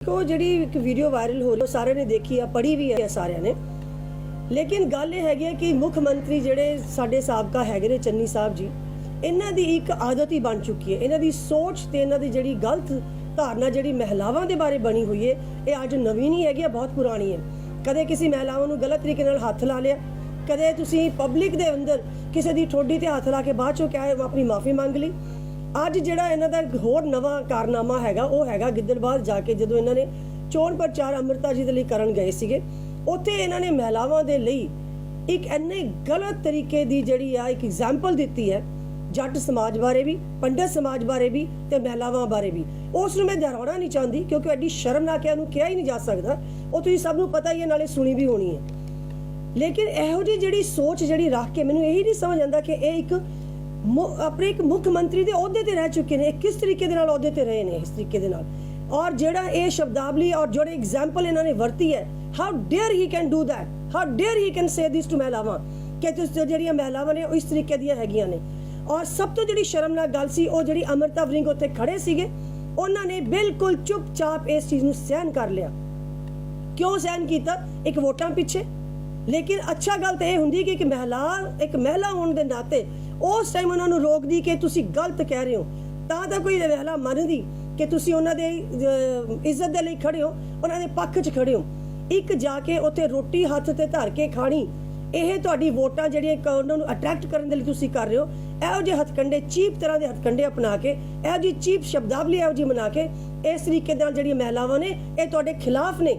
ਉਹ ਜਿਹੜੀ ਇੱਕ ਵੀਡੀਓ ਵਾਇਰਲ ਹੋ ਰਹੀ ਉਹ ਸਾਰਿਆਂ ਨੇ ਦੇਖੀ ਆ, ਪੜ੍ਹੀ ਵੀ ਹੈ ਸਾਰਿਆਂ ਨੇ। ਲੇਕਿਨ ਗੱਲ ਇਹ ਹੈਗੀ ਹੈ ਕਿ ਮੁੱਖ ਮੰਤਰੀ ਜਿਹੜੇ ਸਾਡੇ ਸਾਬਕਾ ਹੈਗੇ ਨੇ ਚੰਨੀ ਸਾਹਿਬ ਜੀ, ਇਹਨਾਂ ਦੀ ਇੱਕ ਆਦਤ ਹੀ ਬਣ ਚੁੱਕੀ ਹੈ। ਇਹਨਾਂ ਦੀ ਸੋਚ ਤੇ ਇਹਨਾਂ ਦੀ ਜਿਹੜੀ ਗਲਤ ਧਾਰਨਾ, ਜਿਹੜੀ ਮਹਿਲਾਵਾਂ ਦੇ ਬਾਰੇ ਬਣੀ ਹੋਈ ਹੈ, ਇਹ ਅੱਜ ਨਵੀਂ ਨਹੀਂ ਹੈਗੀ ਆ ਬਹੁਤ ਪੁਰਾਣੀ ਹੈ। ਕਦੇ ਕਿਸੇ ਮਹਿਲਾਵਾਂ ਨੂੰ ਗਲਤ ਤਰੀਕੇ ਨਾਲ ਹੱਥ ਲਾ ਲਿਆ, ਕਦੇ ਤੁਸੀਂ ਪਬਲਿਕ ਦੇ ਅੰਦਰ ਕਿਸੇ ਦੀ ਠੋਡੀ ਤੇ ਹੱਥ ਲਾ ਕੇ ਬਾਅਦ ਚੋਂ ਕਿਹਾ ਆਪਣੀ ਮਾਫੀ ਮੰਗ ਲਈ। ਅੱਜ ਜਿਹੜਾ ਇਹਨਾਂ ਦਾ ਇੱਕ ਹੋਰ ਨਵਾਂ ਕਾਰਨਾਮਾ ਹੈਗਾ, ਉਹ ਹੈਗਾ ਗਿੱਦੜਬਾਦ ਜਾ ਕੇ ਜਦੋਂ ਇਹਨਾਂ ਨੇ ਚੋਣ ਪ੍ਰਚਾਰ ਅੰਮ੍ਰਿਤਾ ਜੀ ਦੇ ਲਈ ਕਰਨ ਗਏ ਸੀਗੇ, ਉੱਥੇ ਇਹਨਾਂ ਨੇ ਮਹਿਲਾਵਾਂ ਦੇ ਲਈ ਇੱਕ ਇੰਨੇ ਗਲਤ ਤਰੀਕੇ ਦੀ ਜਿਹੜੀ ਆ ਇੱਕ ਐਗਜ਼ਾਮਪਲ ਦਿੱਤੀ ਹੈ, ਜੱਟ ਸਮਾਜ ਬਾਰੇ ਵੀ, ਪੰਡਤ ਸਮਾਜ ਬਾਰੇ ਵੀ ਤੇ ਮਹਿਲਾਵਾਂ ਬਾਰੇ ਵੀ। ਉਸ ਨੂੰ ਮੈਂ ਦੁਹਰਾਉਣਾ ਨਹੀਂ ਚਾਹੁੰਦੀ, ਕਿਉਂਕਿ ਐਡੀ ਸ਼ਰਮਨਾਕ ਹੈ ਉਹਨੂੰ ਕਿਹਾ ਹੀ ਨਹੀਂ ਜਾ ਸਕਦਾ। ਉਹ ਤੁਸੀਂ ਸਭ ਨੂੰ ਪਤਾ ਹੀ ਹੈ, ਨਾਲੇ ਸੁਣੀ ਵੀ ਹੋਣੀ ਹੈ। ਲੇਕਿਨ ਇਹੋ ਜਿਹੀ ਜਿਹੜੀ ਸੋਚ ਜਿਹੜੀ ਰੱਖ ਕੇ ਮੈਨੂੰ ਇਹੀ ਨਹੀਂ ਸਮਝ ਆਉਂਦਾ ਕਿ ਇਹ ਇੱਕ ਆਪਣੇ ਇੱਕ ਮੁੱਖ ਮੰਤਰੀ ਦੇ ਅਹੁਦੇ ਤੇ ਰਹਿ ਚੁੱਕੇ ਨੇ। ਕਿਸ ਤਰੀਕੇ ਦੇ ਨਾਲ ਅਹੁਦੇ ਤੇ ਰਹੇ ਨੇ ਇਸ ਤਰੀਕੇ ਦੇ ਨਾਲ? ਔਰ ਜਿਹੜਾ ਇਹ ਸ਼ਬਦਾਵਲੀ ਔਰ ਜਿਹੜੇ ਐਗਜ਼ਾਮਪਲ ਇਹਨਾਂ ਨੇ ਵਰਤੀ ਹੈ how dare he can do that how dare he can say this to ਮਹਿਲਾਵਾਂ? ਕਿ ਤੁਸੀਂ ਜਿਹੜੀਆਂ ਮਹਿਲਾਵਾਂ ਨੇ ਉਹ ਇਸ ਤਰੀਕੇ ਦੀਆਂ ਹੈਗੀਆਂ ਨੇ। ਔਰ ਸਭ ਤੋਂ ਜਿਹੜੀ ਸ਼ਰਮਨਾਕ ਗੱਲ ਸੀ, ਉਹ ਜਿਹੜੀ ਅਮਰਤਾ ਵਰਿੰਗ ਉੱਥੇ ਖੜੇ ਸੀਗੇ, ਉਹਨਾਂ ਨੇ ਬਿਲਕੁਲ ਚੁੱਪਚਾਪ ਇਸ ਚੀਜ਼ ਨੂੰ ਸਹਿਨ ਕਰ ਲਿਆ। ਕਿਉਂ ਸਹਿਨ ਕੀਤਾ? ਇੱਕ ਵੋਟਾਂ ਪਿੱਛੇ। ਲੇਕਿਨ ਅੱਛਾ ਗੱਲ ਤਾਂ ਇਹ ਹੁੰਦੀ ਕਿ ਇੱਕ ਮਹਿਲਾ ਇੱਕ ਮਹਿਲਾ ਹੋਣ ਦੇ ਨਾਤੇ ਉਸ ਟਾਈਮ ਉਹਨਾਂ ਨੂੰ ਰੋਕਦੀ ਕਿ ਤੁਸੀਂ ਗਲਤ ਕਹਿ ਰਹੇ ਹੋ। ਤਾਂ ਤਾਂ ਕੋਈ ਮਹਿਲਾ ਮੰਨਦੀ ਕਿ ਤੁਸੀਂ ਉਹਨਾਂ ਦੇ ਇੱਜ਼ਤ ਦੇ ਲਈ ਖੜੇ ਹੋ, ਉਹਨਾਂ ਦੇ ਪੱਖ 'ਚ ਖੜੇ ਹੋ। ਇੱਕ ਜਾ ਕੇ ਉੱਥੇ ਰੋਟੀ ਹੱਥ ਤੇ ਧਰ ਕੇ ਖਾਣੀ, ਇਹ ਤੁਹਾਡੀ ਵੋਟਾਂ ਜਿਹੜੀਆਂ ਉਹਨਾਂ ਨੂੰ ਅਟਰੈਕਟ ਕਰਨ ਦੇ ਲਈ ਤੁਸੀਂ ਕਰ ਰਹੇ ਹੋ। ਇਹੋ ਜਿਹੇ ਹੱਥਕੰਡੇ, ਚੀਪ ਤਰ੍ਹਾਂ ਦੇ ਹੱਥਕੰਡੇ ਅਪਣਾ ਕੇ, ਇਹੋ ਜਿਹੀ ਚੀਪ ਸ਼ਬਦਾਵਲੀ ਇਹੋ ਜਿਹੀ ਬਣਾ ਕੇ, ਇਸ ਤਰੀਕੇ ਨਾਲ ਜਿਹੜੀਆਂ ਮਹਿਲਾਵਾਂ ਨੇ, ਇਹ ਤੁਹਾਡੇ ਖਿਲਾਫ ਨੇ।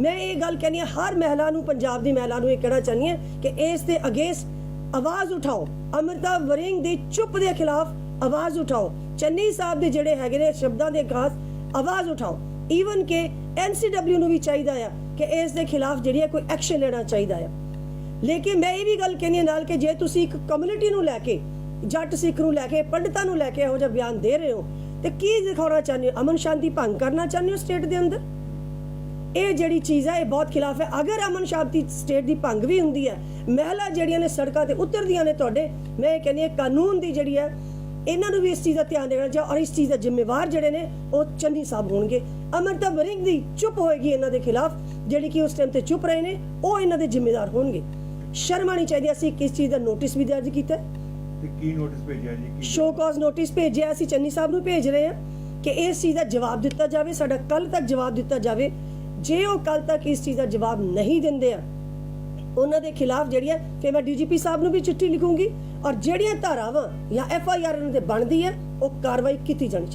ਮੈਂ ਇਹ ਗੱਲ ਕਹਿੰਦੀ ਹਾਂ, ਹਰ ਮਹਿਲਾ ਨੂੰ, ਪੰਜਾਬ ਦੀ ਮਹਿਲਾ ਨੂੰ ਇਹ ਕਹਿਣਾ ਚਾਹੁੰਦੀ ਹਾਂ ਕਿ ਇਸ ਦੇ ਅਗੇਂਸਟ ਆਵਾਜ਼ ਉਠਾਓ। ਅਮਰਤਾ ਵਰਿੰਗ ਦੀ ਚੁੱਪ ਦੇ ਖਿਲਾਫ ਆਵਾਜ਼ ਉਠਾਓ। ਚੰਨੀ ਸਾਹਿਬ ਦੇ ਜਿਹੜੇ ਹੈਗੇ ਨੇ ਸ਼ਬਦਾਂ ਦੇ ਖਾਸ, ਆਵਾਜ਼ ਉਠਾਓ। ਈਵਨ ਕਿ ਐਨਸੀਡਬਲਿਊ ਨੂੰ ਵੀ ਚਾਹੀਦਾ ਆ ਕਿ ਇਸ ਦੇ ਖਿਲਾਫ ਜਿਹੜੀ ਹੈ ਕੋਈ ਐਕਸ਼ਨ ਲੈਣਾ ਚਾਹੀਦਾ ਆ। ਲੇਕਿਨ ਮੈਂ ਇਹ ਵੀ ਗੱਲ ਕਹਿੰਦੀ ਨਾਲ ਕਿ ਜੇ ਤੁਸੀਂ ਇੱਕ ਕਮਿਊਨਿਟੀ ਨੂੰ ਲੈ ਕੇ, ਜੱਟ ਸਿੱਖ ਨੂੰ ਲੈ ਕੇ, ਪੰਡਤਾਂ ਨੂੰ ਲੈ ਕੇ ਇਹੋ ਜਿਹਾ ਬਿਆਨ ਦੇ ਰਹੇ ਹੋ, ਤੇ ਕੀ ਦਿਖਾਉਣਾ ਚਾਹੁੰਦੇ ਹੋ? ਅਮਨ ਸ਼ਾਂਤੀ ਭੰਗ ਕਰਨਾ ਚਾਹੁੰਦੇ ਹੋ ਸਟੇਟ ਦੇ ਅੰਦਰ? ਇਹ ਜਿਹੜੀ ਚੀਜ਼ ਹੈ ਇਹ ਬਹੁਤ ਖਿਲਾਫ ਹੈ। ਅਗਰ ਅਮਨ ਸ਼ਾਂਤੀ ਸਟੇਟ ਦੀ ਭੰਗ ਵੀ ਹੁੰਦੀ ਹੈ ਮਹਿਲਾ ਜਿਹੜੀਆਂ ਨੇ ਸੜਕਾਂ ਤੇ ਉਤਰਦੀਆਂ ਨੇ ਤੁਹਾਡੇ ਮੈਂ ਇਹ ਕਹਿੰਦੀ ਹਾਂ ਕਾਨੂੰਨ ਦੀ ਜਿਹੜੀ ਹੈ ਇਹਨਾਂ ਨੂੰ ਵੀ ਇਸ ਚੀਜ਼ ਦਾ ਧਿਆਨ ਦੇਣਾ ਚਾਹੀਦਾ ਔਰ ਇਸ ਚੀਜ਼ ਦਾ ਜ਼ਿੰਮੇਵਾਰ ਜਿਹੜੇ ਨੇ ਉਹ ਚੰਨੀ ਸਾਹਿਬ ਹੋਣਗੇ। ਅਮਰਤਾ ਵਰਿੰਗ ਦੀ ਚੁੱਪ ਹੋਏਗੀ ਇਹਨਾਂ ਦੇ ਖਿਲਾਫ ਜਿਹੜੀ ਕਿ ਉਸ ਟਾਈਮ ਤੇ ਚੁੱਪ ਰਹੇ ਨੇ ਉਹ ਇਹਨਾਂ ਦੇ ਜ਼ਿੰਮੇਵਾਰ ਹੋਣਗੇ। ਸ਼ਰਮ ਆਣੀ ਚਾਹੀਦੀ। ਅਸੀਂ ਕਿਸ ਚੀਜ਼ ਦਾ ਨੋਟਿਸ ਵੀ ਦਰਜ ਕੀਤਾ ਤੇ ਕੀ ਨੋਟਿਸ ਭੇਜਿਆ ਜੀ? ਕੀ ਸ਼ੋ ਕਾਜ਼ ਨੋਟਿਸ ਭੇਜਿਆ ਅਸੀਂ ਚੰਨੀ ਸਾਹਿਬ ਨੂੰ ਭੇਜ ਰਹੇ ਹਾਂ ਕਿ ਇਸ ਚੀਜ਼ ਦਾ ਜਵਾਬ ਦਿੱਤਾ ਜਾਵੇ ਸਾਡਾ ਕੱਲ ਤੱਕ ਜਵਾਬ ਦਿੱਤਾ ਜਾਵੇ। ਜੇ ਉਹ ਕੱਲ ਤੱਕ ਇਸ ਚੀਜ਼ ਦਾ ਜਵਾਬ ਨਹੀਂ ਦਿੰਦੇ ਆ, ਉਹਨਾਂ ਦੇ ਖਿਲਾਫ ਜਿਹੜੀ ਹੈ ਫਿਰ ਮੈਂ ਡੀਜੀਪੀ ਸਾਹਿਬ ਨੂੰ ਵੀ ਚਿੱਠੀ ਲਿਖੂੰਗੀ ਔਰ ਜਿਹੜੀਆਂ ਧਾਰਾਵਾਂ ਜਾਂ ਐਫ ਆਈ ਆਰ ਉਹਨਾਂ ਤੇ ਬਣਦੀ ਹੈ ਉਹ ਕਾਰਵਾਈ ਕੀਤੀ ਜਾਣੀ ਚਾਹੀਦੀ।